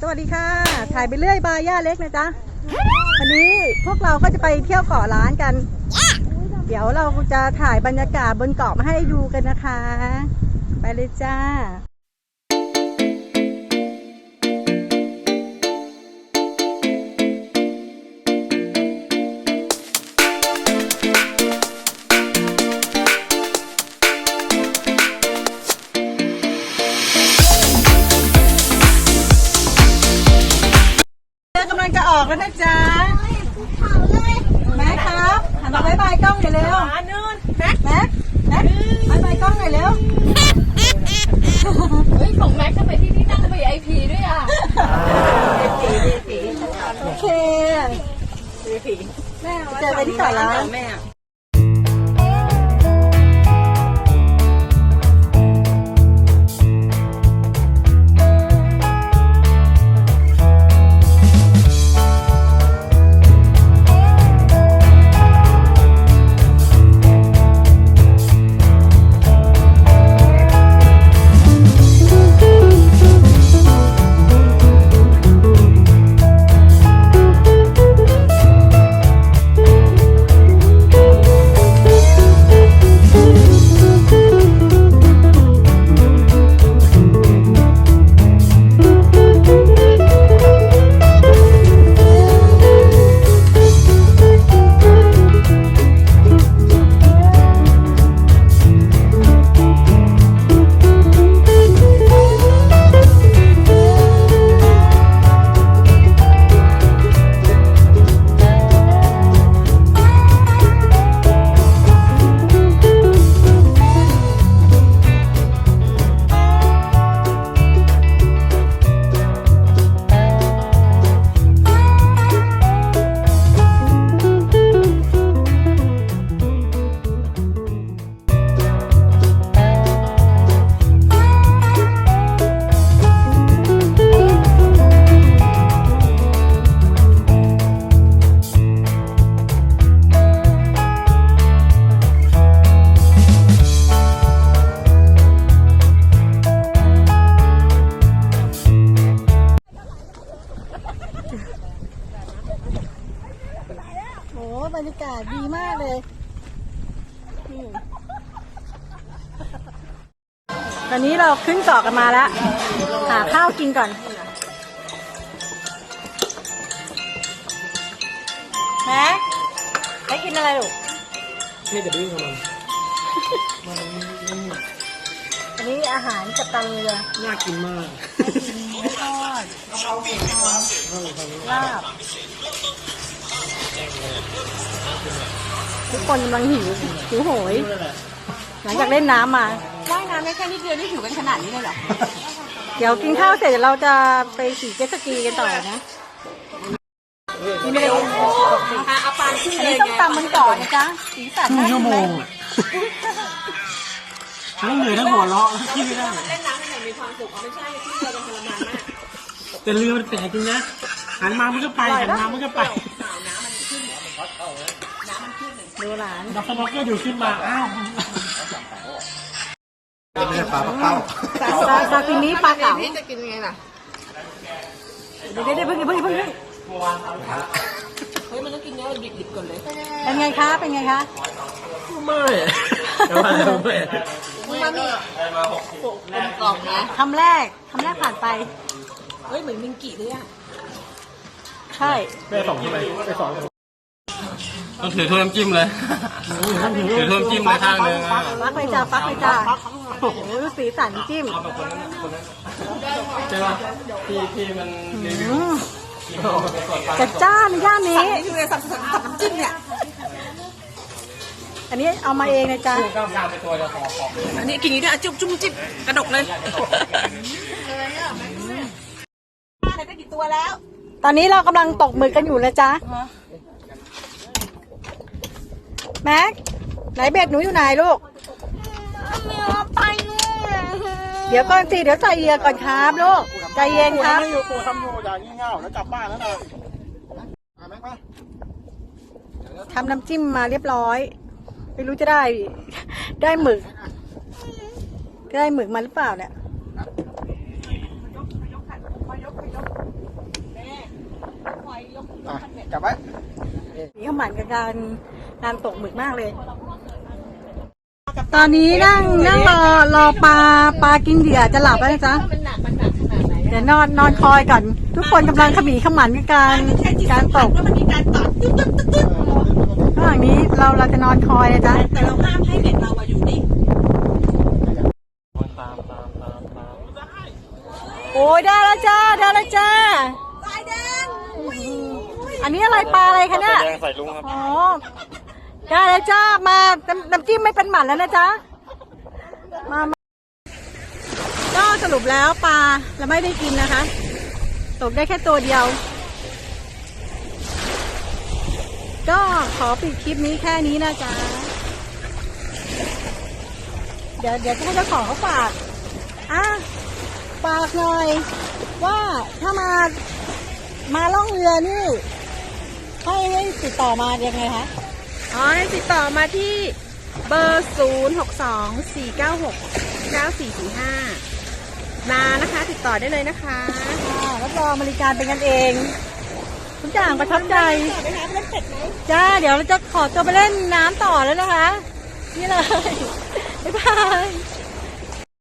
สวัสดีค่ะ ถ่ายไปเรื่อยบายย่าเล็กนะจ๊ะ วันนี้พวกเราก็จะไปเที่ยวเกาะล้านกัน เดี๋ยวเราจะถ่ายบรรยากาศบนเกาะมาให้ดูกันนะคะ ไปเลยจ้า อเคเจอกันที่เกาะล้า ตอนนี้เราขึ้นเกาะกันมาแล้ว หาข้าวกินก่อน แม็กได้กินอะไรลูกนี่จะดื้อกับมันอันนี้อาหารกับตันเรือน่ากินมากทอดลาบ ทุกคนกำลังหิวหิวโหย หลังจากเล่นน้ำมา ว่ายน้ำได้แค่นิดเดียวนี่หิวกันขนาดนี้เลยเหรอ เดี๋ยวกินข้าวเสร็จเดี๋ยวเราจะไปขี่เจ็ตสกีกันต่อนะ นี่ไม่ได้เอาปานขึ้นอันเลนี้ยต้องตำมันก่อนนะจ๊ะสีสันครึ่งน่าชั่วโมกินงไหทั้งเหนื่อยทั้งหัวเราะที่ไม่ได้เล่นน้ำกันอย่างมีความสุขเอาไม่ใช่ที่เรือกันทรมานมากแต่เรือมันแปลกจริงนะหันมามันก็ไปหันมามันก็ไป ดูหลานดับสโนว์เกอร์อยู่ขึ้นมา อ้าวไม่ใช่ปลาเป้าซาซาซิมิปลาเก๋าพี่จะกินยังไงล่ะเดี๋ยวเดี๋ยวเดี๋ยวเพิ่งเพิ่งเพิ่งเพิ่งเฮ้ยมันต้องกินเนื้อดิบๆก่อนเลยเป็นไงคะ เป็นไงคะไม่แต่ว่าเราไม่มันมีเป็นกล่องนะคำแรกคำแรกผ่านไป เฮ้ยเหมือนมิงกิเลยอะ ใช่ ไปสองที่ไปไปสอง ต้องถือถ้วยน้ำจิ้มเลย ถือถ้วยน้ำจิ้มมาข้างหนึงอะฟักเลยจ้าฟักเลยจ้าโอ้โหดูสีสันจิ้มใช่ป่ะที่ที่มันรีวิวอืมจัดจ้านย่านนี้ นี่คือสับสับสับน้ำจิ้มเนี่ย อันนี้เอามาเองนะจ๊ะก้าวกลางไปตัวจะขอขอบอันนี้กินอย่างนี้ด้วยอะจุ๊บจุ๊บจิ๊บกระดกเลยได้กี่ตัวแล้ว ตอนนี้เรากำลังตกหมึกกันอยู่นะจ๊ะ แม็กไหนเบ็ดหนูอยู่ไหนลูกเดี๋ยวก่อนสิเดี๋ยวใส่เหยื่อก่อนครับลูกใจเย็นครับ ไม่อยู่ตัวทำโมอย่างงี่เง่าแล้วกลับบ้านแล้วนะอะแม็กมาทำน้ำจิ้มมาเรียบร้อย ไม่รู้จะได้ ได้หมึก ได้หมึกมาหรือเปล่าเนี่ยจับไว้ มีข้าวหมันกับการการตกหมึกมากเลย ตอนนี้นั่งนั่งรอรอปลาปลากินเหยื่อจะหลับแล้วนะจ๊ะเดี๋ยวนอนนอนคอยก่อน ทุกคนกำลังขมีขมันกับการการตกแล้วมันมีการตอดตึ๊ดตึ๊ดตึ๊ดตึ๊ดระหว่างนี้เราเราจะนอนคอยนะจ๊ะแต่เราห้ามให้เด็กเรามาอยู่นี่ตามตามตามตามโอ้ยได้แล้วจ้าได้แล้วจ้าสายแดง อันนี้อะไรปลาอะไรคะเนี่ยแดงใส่ลุงครับ อ๋อ ได้แล้วจ้า มาน้ำน้ำจิ้มไม่เป็นหมันแล้วนะจ๊ะมามาก็สรุปแล้วปลาเราไม่ได้กินนะคะ ตกได้แค่ตัวเดียว ก็ขอปิดคลิปนี้แค่นี้นะจ๊ะ เดี๋ยวเดี๋ยวจะให้เจ้าของเขาฝากอะฝากหน่อยว่าถ้ามามาล่องเรือนี่ ให้ให้ติดต่อมายังไงคะอ๋อให้ติดต่อมาที่เบอร์ 0 6 2 4 9 6 9 4 4 5มานะคะ ติดต่อได้เลยนะคะ ค่ะรับรองบริการเป็นกันเอง ทุกอย่างประทับใจต่อไปนะเล่นเป็ดไหม จ้า เดี๋ยวเราจะขอตัวไปเล่นน้ำต่อแล้วนะคะ นี่เลย บ๊ายบาย